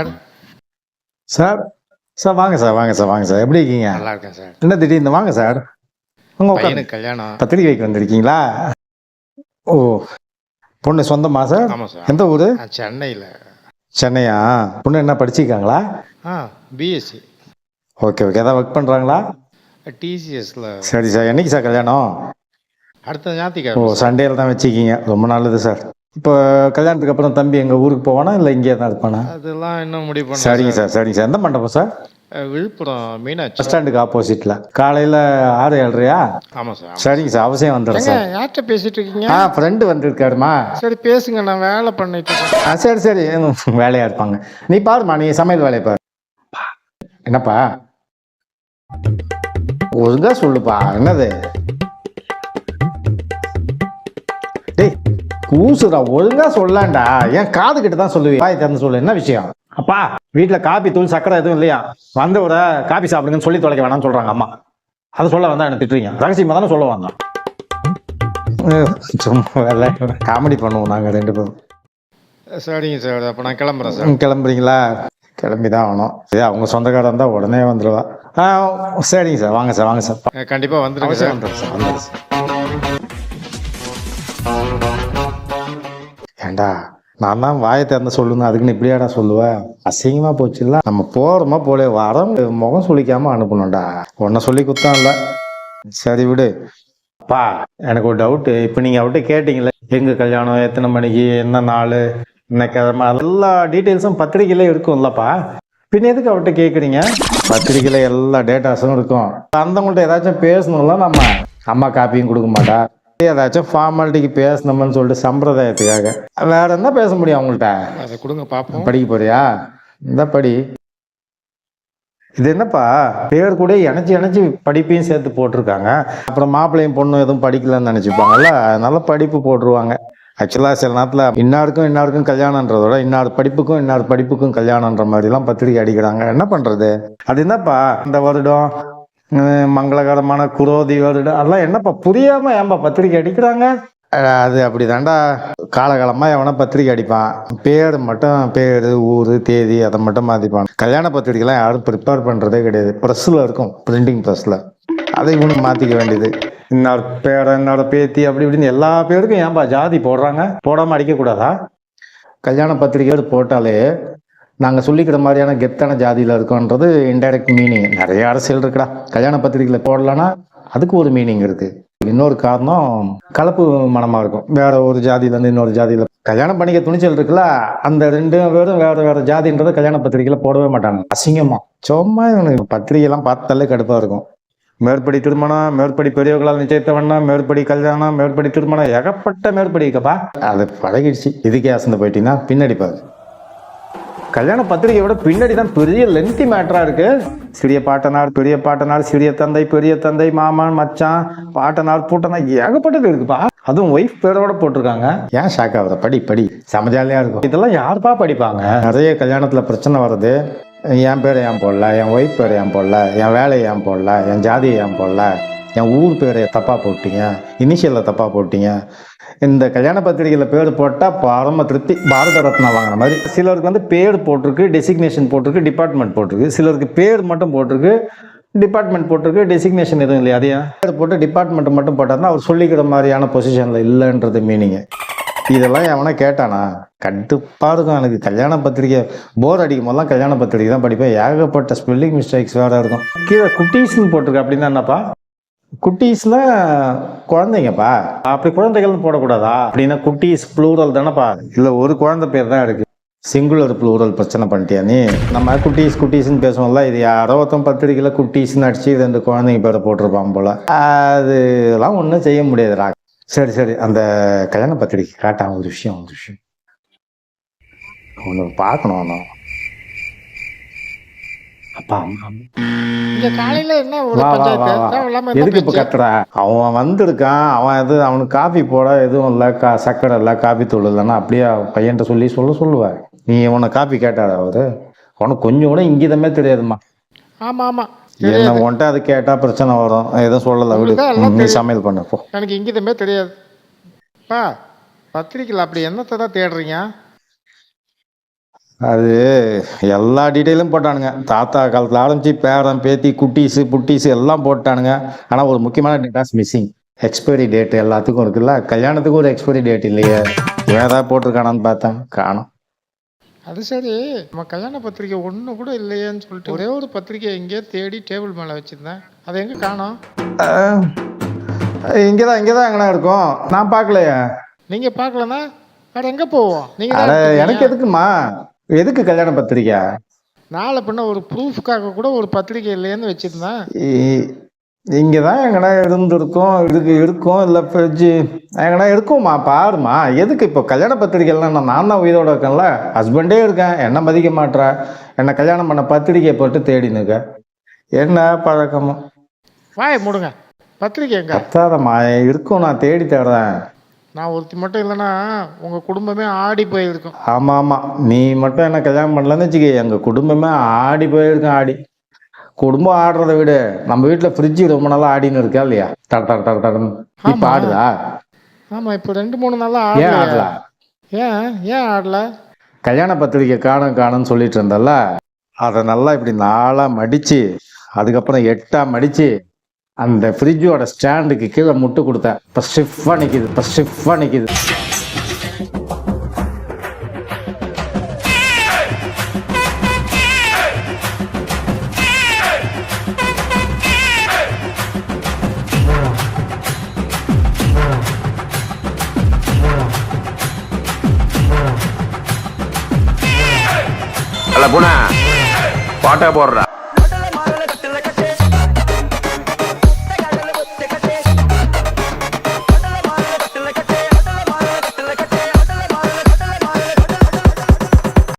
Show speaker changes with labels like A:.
A: Sir.
B: Sir sir வாங்க sir வாங்க sir வாங்க சார். எப்படி இருக்கீங்க?
A: நல்லா இருக்கேன் சார்.
B: என்ன திடீர்னு வாங்க சார். உங்க.
A: பையனுக்கு கல்யாணம்.
B: பத்திரிக்கை வைக்க வந்திருக்கீங்களா? ஓ பொண்ணு சொந்தமா சார்?
A: ஆமாம் சார்.
B: எந்த ஊரு?
A: சென்னையில்.
B: சென்னையா? பொண்ணு என்ன படிச்சிருக்காங்களா?
A: ஆ பிஎஸ்சி
B: ஓகே ஓகே. ஏதாவது ஒர்க் பண்ணுறாங்களா
A: டிசிஎஸ்ல
B: சரி சார். என்னைக்கு சார் கல்யாணம்?
A: அடுத்த
B: ஓ
A: ஞாயிற்றுக்கிழமை
B: சண்டேல தான் வச்சுக்கிங்க ரொம்ப நல்லது சார். இப்போ கல்யாணத்துக்கு அப்புறம் தம்பி எங்கள் ஊருக்கு போவானா இல்லை இங்கே தான் இருப்பானா?
A: அதெல்லாம் இன்னும் முடிவு பண்ண
B: சரிங்க சார்? சரிங்க சார். எந்த மண்டபம் சார்?
A: விழுப்புரம் மீனாட்சி.
B: பஸ் ஸ்டாண்டுக்கு ஆப்போசிட்டில் காலையில் ஆறு ஏழ்றையா
A: ஆமாம் சார்
B: சரிங்க சார் அவசியம் வந்துடுறேன் சார்.
A: யார்கிட்ட பேசிட்டு இருக்கீங்க?
B: ஆ ஃப்ரெண்டு வந்திருக்காருமா?
A: சரி பேசுங்க நான் வேலை பண்ணிட்டு
B: ஆ சரி சரி. ம், வேலையா இருப்பாங்க. நீ பாருமா நீ சமையல் வேலையை பாரு. என்னப்பா? ஒழுங்கா சொல்லுப்பா என்னது? கூசுடா ஒழுங்கா சொல்லலாம்டா. ஏன் காது கிட்ட தான் சொல்லுவீங்க வாய் திறந்து சொல்லு. என்ன விஷயம்? அப்பா வீட்டுல காபி தூள் சக்கரை எதுவும் இல்லையா? வந்தவர காபி சாப்பிடுங்கன்னு சொல்லி தொலைக்க வேணாம்னு சொல்றாங்க அம்மா. அதை சொல்ல வந்தா என்ன திட்டுறீங்க. ரகசியமா தானே சொல்ல வந்தோம். ம், சும்மா காமெடி பண்ணுவோம் நாங்க ரெண்டு பேரும்.
A: சரிங்க சார். அப்போ நான் கிளம்புறேன் சார்.
B: கிளம்புறீங்களா? கிளம்பி தான் ஆகணும். சரி அவங்க சொந்தக்காரர் இருந்தால் உடனே வந்துடுவா சரிங்க சார். வாங்க சார் வாங்க சார்.
A: கண்டிப்பாக
B: அவசியம்
A: சார்.
B: வந்துடுறேன் சார் வந்துடுறேன் சார். ஏண்டா நான் தான் வாயை திறந்து சொல்லுங்க அதுக்குன்னு இப்படியாடா சொல்லுவேன் அசிங்கமா போச்சுல்ல? நம்ம போறோமா போல வரம் முகம் சுளிக்காம அனுப்பணும்டா. உன்னை சொல்லி குத்தம் இல்லை. சரி விடு. பா எனக்கு ஒரு டவுட்டு இப்போ நீங்கள் அவர்கிட்ட கேட்டீங்களே எங்கே கல்யாணம் எத்தனை மணிக்கு என்ன நாள் என்ன கிழமை எல்லா டீட்டெயில்ஸும் பத்திரிக்கையில இருக்கும்லப்பா. பின்ன எதுக்கு அவர்கிட்ட கேட்குறீங்க பத்திரிக்கையில எல்லா டேட்டாஸும் இருக்கும். அந்தவங்கள்ட்ட ஏதாச்சும் பேசணும்ல நம்ம? அம்மா காப்பியும் கொடுக்க மாட்டா. ஏதாச்சும் ஃபார்மாலிட்டிக்கு பேசணும்னு சொல்லிட்டு சம்பிரதாயத்துக்காக. வேற என்ன பேச முடியும் அவங்கள்ட்ட?
A: அதை கொடுங்க பார்ப்போம்.
B: படிக்க போறியா? இந்த படி. இது என்னப்பா? பேர் கூட இணைச்சி இணைச்சி படிப்பையும் சேர்த்து போட்டிருக்காங்க. அப்புறம் மாப்பிள்ளையும் பொண்ணும் எதுவும் படிக்கலன்னு நினச்சிப்பாங்கல்ல? அதனால படிப்பு போட்டுருவாங்க. ஆக்சுவலாக சில நேரத்தில் இன்னாருக்கும் இன்னாருக்கும் கல்யாணன்றதோட இன்னார் படிப்புக்கும் இன்னார் படிப்புக்கும் கல்யாணன்ற மாதிரிலாம் பத்திரிக்கை அடிக்கிறாங்க. என்ன பண்ணுறது அது என்னப்பா? இந்த வருடம் மங்களகரமான குரோதி வருடம் அதெல்லாம் என்னப்பா புரியாம ஏன்பா பத்திரிக்கை அடிக்கிறாங்க? அது அப்படி தாண்டா காலகாலமாக எவனா பத்திரிக்கை அடிப்பான். பேர் மட்டும் பேர் ஊர் தேதி அதை மட்டும் மாற்றிப்பான் கல்யாண பத்திரிக்கைலாம் யாரும் ப்ரிப்பேர் பண்ணுறதே கிடையாது. ப்ரெஸ்ஸில் இருக்கும் பிரிண்டிங் ப்ரெஸ்ஸில் அதை இவனுக்கு மாற்றிக்க வேண்டியது. இன்னொரு பேரை இன்னொரு பேத்தி அப்படி இப்படின்னு எல்லா பேருக்கும் ஏன்பா ஜாதி போடுறாங்க? போடாமல் அடிக்கக்கூடாதா? கல்யாண பத்திரிக்கை போட்டாலே நாங்கள் சொல்லிக்கிற மாதிரியான கெத்தான ஜாதியில் இருக்கோன்றது இன்டைரக்ட் மீனிங் நிறைய அரசியல் இருக்குடா. கல்யாண பத்திரிக்கையில் போடலன்னா அதுக்கு ஒரு மீனிங் இருக்கு. இன்னொரு காரணம் கலப்பு மனமாக இருக்கும். வேற ஒரு ஜாதியிலேருந்து இன்னொரு ஜாதியில். கல்யாணம் பண்ணிக்க துணிச்சல் இருக்குல்ல? அந்த ரெண்டு பேரும் வேற வேற ஜாதின்றதை கல்யாண பத்திரிக்கையில் போடவே மாட்டாங்க. அசிங்கமா. சும்மா இவனுக்கு பத்திரிகைலாம் பார்த்தாலே கடுப்பாக இருக்கும். மேற்படி திருமணம் மேற்படி பெரியவர்களால் நிச்சயத்தை வேணாம் மேற்படி கல்யாணம் மேற்படி திருமணம். ஏகப்பட்ட மேற்படி இருக்கப்பா. அது பழகிடுச்சு. இதுக்கே அசந்து போயிட்டீங்கன்னா பின்னாடி பாரு. கல்யாண பத்திரிகை விட பின்னாடி தான் பெரிய லென்த்தி மேட்டராக இருக்கு. சிறிய பாட்டனார் பெரிய பாட்டனார் சிறிய தந்தை பெரிய தந்தை மாமன் மச்சான் பாட்டனார் பூட்டனார் ஏகப்பட்டது இருக்குப்பா அதுவும் ஒய்ஃப் பேரோட போட்டிருக்காங்க. ஏன் ஷாக் ஆகுது? படி படி. சமஜாலியாக இருக்கும். இதெல்லாம் யாருப்பா படிப்பாங்க? நிறைய கல்யாணத்தில் பிரச்சனை வருது. என் பேரை ஏன் போடல? என் ஒய்ஃப் பேரை ஏன் போடல? என் வேலையை ஏன் போடல? என் ஜாதியை ஏன் போடல? என் ஊர் பேரை தப்பாக போட்டீங்க. இனிஷியலில் தப்பாக போட்டீங்க. இந்த கல்யாண பத்திரிகையில் பேர் போட்டால் பரம திருப்தி. பாரத ரத்னா வாங்கின மாதிரி. சிலருக்கு வந்து பேர் போட்டிருக்கு டெசிக்னேஷன் போட்டிருக்கு டிபார்ட்மெண்ட் போட்டிருக்கு. சிலருக்கு பேர் மட்டும் போட்டிருக்கு டிபார்ட்மெண்ட் போட்டிருக்கு டெசிக்னேஷன் எதுவும் இல்லையா? அதையா? பேர் போட்டு டிபார்ட்மெண்ட் மட்டும் போட்டாருன்னா அவர் சொல்லிக்கிற மாதிரியான பொசிஷனில் இல்லைன்றது மீனிங்கு இதெல்லாம் எவனா கேட்டானா கடுப்பாக இருக்கும் எனக்கு. கல்யாண பத்திரிக்கை போர் அடிக்கும் போதெல்லாம் கல்யாண பத்திரிக்கை தான் படிப்பேன். ஏகப்பட்ட ஸ்பெல்லிங் மிஸ்டேக்ஸ் வேறு இருக்கும். கீழே குட்டீஸ்னு போட்டிருக்கு அப்படின்னா என்னப்பா? குட்டீஸ்ல குழந்தைங்கப்பா. அப்படி குழந்தைகள்னு போடக்கூடாதா? அப்படின்னா குட்டீஸ் ப்ளூரல் தானேப்பா. இல்லை ஒரு குழந்தை பேர் தான் இருக்கு. சிங்குலர் ப்ளூரல் பிரச்சனை பண்ணிட்டியா நீ? நம்ம குட்டீஸ் குட்டீஸ்னு பேசுவோம்ல இது யாரோ ஒருத்தன் பத்திரிக்கையில் குட்டீஸ்னு அடிச்சு ரெண்டு குழந்தைங்க பேரை போட்டிருப்பான் போல. அதெல்லாம் ஒன்றும் செய்ய முடியாதுடா. சரி சரி அந்த கல்யாண பத்திரிக்கை காட்டான் ஒரு விஷயம் ஒரு விஷயம். ஒன்று பார்க்கணும் அப்பா அம்மா. எதுக்கு இப்ப
A: பேச்சு?
B: கத்துற? அவன் வந்திருக்கான். அவன் எது அவனுக்கு காபி போட எதுவும் இல்ல. கா சக்கரை இல்ல காபி தூள் இல்லைன்னா அப்படியே பையன்ட்ட சொல்லி சொல்ல சொல்லுவேன் நீ உன்னை காபி கேட்டாரு அவரு? உனக்கு கொஞ்சம் கூட இங்கிதமே தெரியாதும்மா.
A: ஆமா ஆமா
B: என்ன உன்ட்ட அது கேட்டா பிரச்சனை வரும். எதுவும் சொல்லல விடு. நீ. சமையல் பண்ண
A: எனக்கு இங்கிதமே தெரியாது. பா பத்திரிக்கையில் அப்படி என்னத்தை தான் தேடுறீங்க?
B: அது எல்லா டீட்டெயிலும் போட்டானுங்க. தாத்தா காலத்தில் ஆரம்பிச்சு பேரன் பேத்தி குட்டீஸு புட்டீஸு எல்லாம் போட்டானுங்க. ஆனால் ஒரு முக்கியமான டேட்டாஸ் மிஸ்ஸிங் எக்ஸ்பைரி டேட் எல்லாத்துக்கும் இருக்குல்ல கல்யாணத்துக்கும் ஒரு எக்ஸ்பைரி டேட் இல்லையே. ஏதாவது போட்டிருக்கானான்னு பார்த்தேன். காணும்.
A: அது சரி. நம்ம கல்யாண பத்திரிக்கை ஒன்று கூட இல்லையேன்னு சொல்லிட்டு ஒரே ஒரு பத்திரிக்கை எங்கேயோ தேடி டேபிள் மேலே வச்சுருந்தேன். அதை எங்கே காணோம்?
B: இங்கே தான் இங்கே தான் எங்கண்ணா இருக்கும். நான் பார்க்கலையே.
A: நீங்கள் பார்க்கலன்னா வேறு எங்கே போவோம்? நீங்கள்
B: எனக்கு எதுக்குமா? எதுக்கு கல்யாண பத்திரிக்கை?
A: நாளை பின்ன ஒரு ப்ரூஃப்காக கூட ஒரு பத்திரிக்கை இல்லையேன்னு வச்சுருந்தேன்.
B: இங்கே தான் எங்கடா இருந்திருக்கும் இருக்கு இருக்கும் இல்லை ஃப்ரிட்ஜு எங்கடா இருக்கும்மா பாருமா எதுக்கு இப்போ கல்யாண பத்திரிக்கைலாம் நான் நான் தான் உயிரோட இருக்கேன்ல. ஹஸ்பண்டே இருக்கேன் என்ன மதிக்க மாட்ற? என்னை கல்யாணம் பண்ண பத்திரிக்கை போட்டு தேடினுக்க. என்ன பழக்கமோ?
A: வாயை மூடுங்க. பத்திரிக்கை எங்க?
B: கத்தாதம்மா இருக்கும் நான் தேடி தேடுறேன்.
A: நான் ஒருத்தி மட்டும் இல்லைன்னா உங்கள் குடும்பமே ஆடி போயிருக்கும்.
B: ஆமாம் ஆமாம் நீ மட்டும் என்ன கல்யாணம் பண்ணலன்னு வச்சுக்க எங்கள் குடும்பமே ஆடி போயிருக்கேன் ஆடி. குடும்பம் ஆடுறதை விட நம்ம வீட்டில் ஃப்ரிட்ஜு ரொம்ப நாளாக ஆடின்னு இருக்கா இல்லையா? டட டட டட டடன்னு இப்போ
A: ஆமா.
B: ஆடுதா?
A: ஆமாம் இப்போ ரெண்டு மூணு நாளா
B: ஏன்
A: ஆடல? ஏன் ஏன் ஆடல?
B: கல்யாண பத்திரிக்கை காணும் காணும்னு சொல்லிட்டு இருந்தல்ல? அதை நல்லா இப்படி நாளாக மடித்து அதுக்கப்புறம் எட்டாக மடித்து அந்த ஃப்ரிட்ஜோட ஸ்டாண்டுக்கு கீழே முட்டு கொடுத்தேன். இப்போ ஸ்டிஃபாக நிற்கிது இப்போ ஸ்டிஃபாக நிற்கிது
C: அல்ல பாட்டா போடுறா.